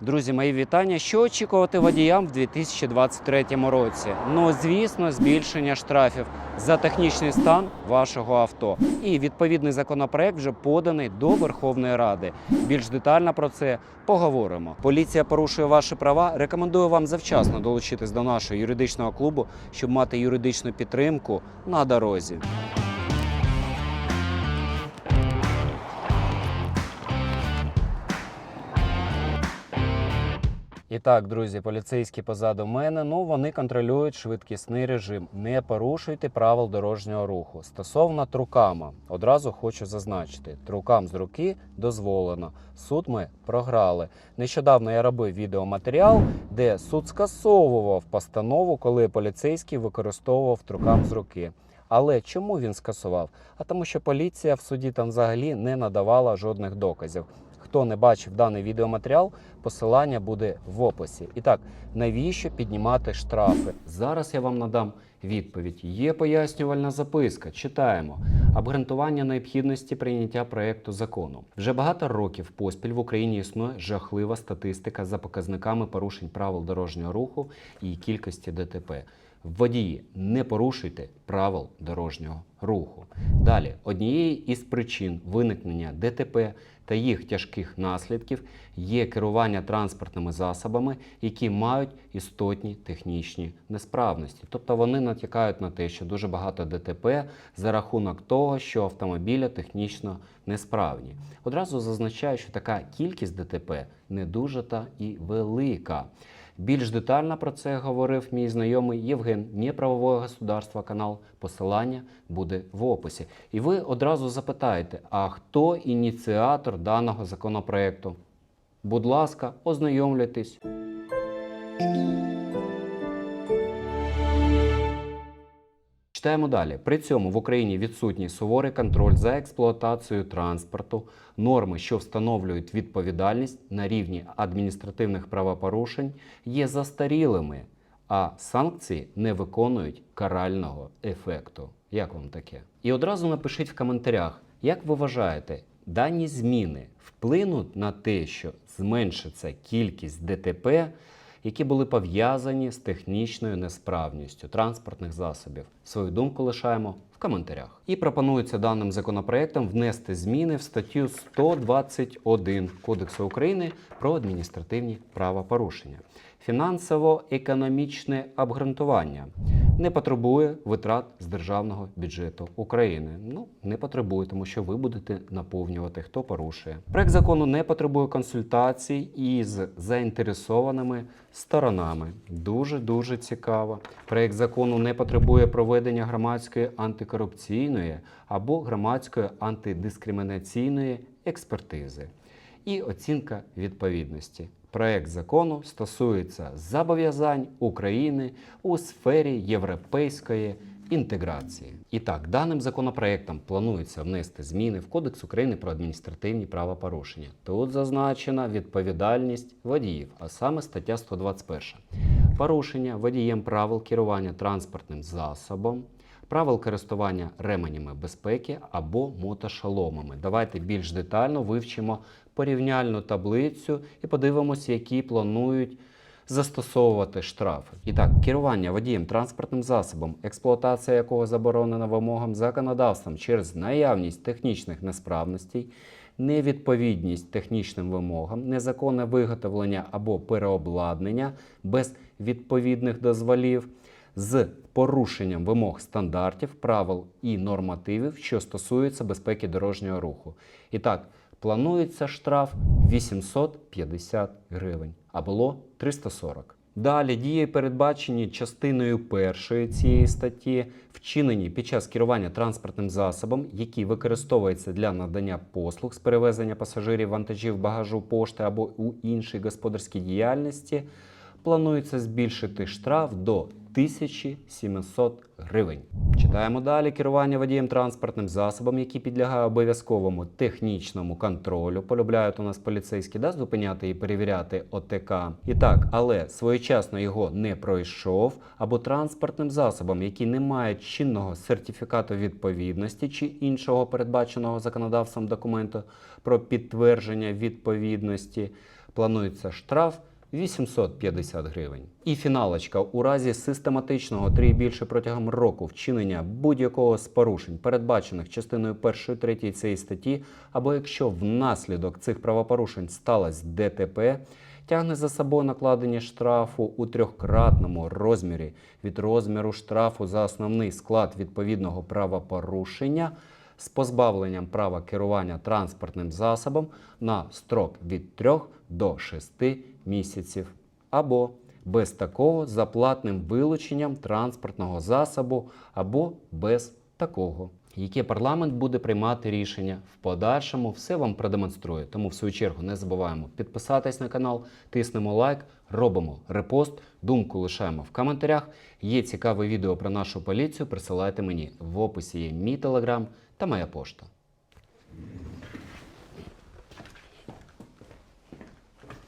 Друзі, мої вітання. Що очікувати водіям в 2023 році? Ну, звісно, збільшення штрафів за технічний стан вашого авто. І відповідний законопроект вже поданий до Верховної Ради. Більш детально про це поговоримо. Поліція порушує ваші права. Рекомендую вам завчасно долучитись до нашого юридичного клубу, щоб мати юридичну підтримку на дорозі. І так, друзі, поліцейські позаду мене. Ну вони контролюють швидкісний режим. Не порушуйте правил дорожнього руху. Стосовно трукама, одразу хочу зазначити: трукам з руки дозволено. Суд ми програли. Нещодавно я робив відеоматеріал, де суд скасовував постанову, коли поліцейський використовував трукам з руки. Але чому він скасував? А тому, що поліція в суді там взагалі не надавала жодних доказів. Хто не бачив даний відеоматеріал, посилання буде в описі. І так, навіщо піднімати штрафи? Зараз я вам надам відповідь. Є пояснювальна записка. Читаємо. Обґрунтування необхідності прийняття проекту закону. Вже багато років поспіль в Україні існує жахлива статистика за показниками порушень правил дорожнього руху і кількості ДТП. Водії, не порушуйте правил дорожнього руху. Далі, однією із причин виникнення ДТП та їх тяжких наслідків є керування транспортними засобами, які мають істотні технічні несправності. Тобто вони натякають на те, що дуже багато ДТП за рахунок того, що автомобіля технічно несправні. Одразу зазначаю, що така кількість ДТП не дуже та і велика. Більш детально про це говорив мій знайомий Євген Дніпрового государства. канал. Посилання буде в описі. І ви одразу запитаєте, а хто ініціатор даного законопроекту? Будь ласка, ознайомлюйтесь. Читаємо далі. При цьому в Україні відсутній суворий контроль за експлуатацією транспорту, норми, що встановлюють відповідальність на рівні адміністративних правопорушень, є застарілими, а санкції не виконують карального ефекту. Як вам таке? І одразу напишіть в коментарях, як ви вважаєте, дані зміни вплинуть на те, що зменшиться кількість ДТП які були пов'язані з технічною несправністю транспортних засобів. Свою думку лишаємо в коментарях. І пропонується даним законопроектом внести зміни в статтю 121 Кодексу України про адміністративні правопорушення. Фінансово-економічне обґрунтування не потребує витрат з державного бюджету України. Ну не потребує, тому що ви будете наповнювати, хто порушує. Проект закону не потребує консультацій із заінтересованими сторонами. Дуже дуже цікаво. Проект закону не потребує проведення громадської антикорупційної або громадської антидискримінаційної експертизи і оцінка відповідності. Проект закону стосується зобов'язань України у сфері європейської інтеграції. І так, даним законопроектом планується внести зміни в Кодекс України про адміністративні правопорушення. Тут зазначена відповідальність водіїв, а саме стаття 121. Порушення водієм правил керування транспортним засобом, правил користування ременями безпеки або мотошоломами. Давайте більш детально вивчимо порівняльну таблицю і подивимося, які планують застосовувати штрафи. І так, керування водієм транспортним засобом, експлуатація якого заборонена вимогам законодавством через наявність технічних несправностей, невідповідність технічним вимогам, незаконне виготовлення або переобладнання без відповідних дозволів. З порушенням вимог стандартів, правил і нормативів, що стосуються безпеки дорожнього руху. І так, планується штраф 850 гривень, а було 340. Далі дії передбачені частиною першої цієї статті, вчинені під час керування транспортним засобом, який використовується для надання послуг з перевезення пасажирів, вантажів, багажу, пошти або у іншій господарській діяльності, планується збільшити штраф до 1700 гривень. Читаємо далі керування водієм транспортним засобом, який підлягає обов'язковому технічному контролю. Полюбляють у нас поліцейські да, зупиняти і перевіряти ОТК. І так, але своєчасно його не пройшов, або транспортним засобом, який не має чинного сертифікату відповідності чи іншого передбаченого законодавством документу про підтвердження відповідності планується штраф 850 гривень. І фіналочка у разі систематичного три більше протягом року вчинення будь-якого з порушень, передбачених частиною 1 3 цієї статті, або якщо внаслідок цих правопорушень сталося ДТП, тягне за собою накладення штрафу у трьохкратному розмірі від розміру штрафу за основний склад відповідного правопорушення з позбавленням права керування транспортним засобом на строк від 3 до 6 місяців або без такого за платним вилученням транспортного засобу або без такого. Яке парламент буде приймати рішення в подальшому, все вам продемонструю. Тому в свою чергу не забуваємо підписатись на канал, тиснемо лайк, робимо репост, думку лишаємо в коментарях. Є цікаве відео про нашу поліцію. Присилайте мені в описі є мій телеграм та моя пошта.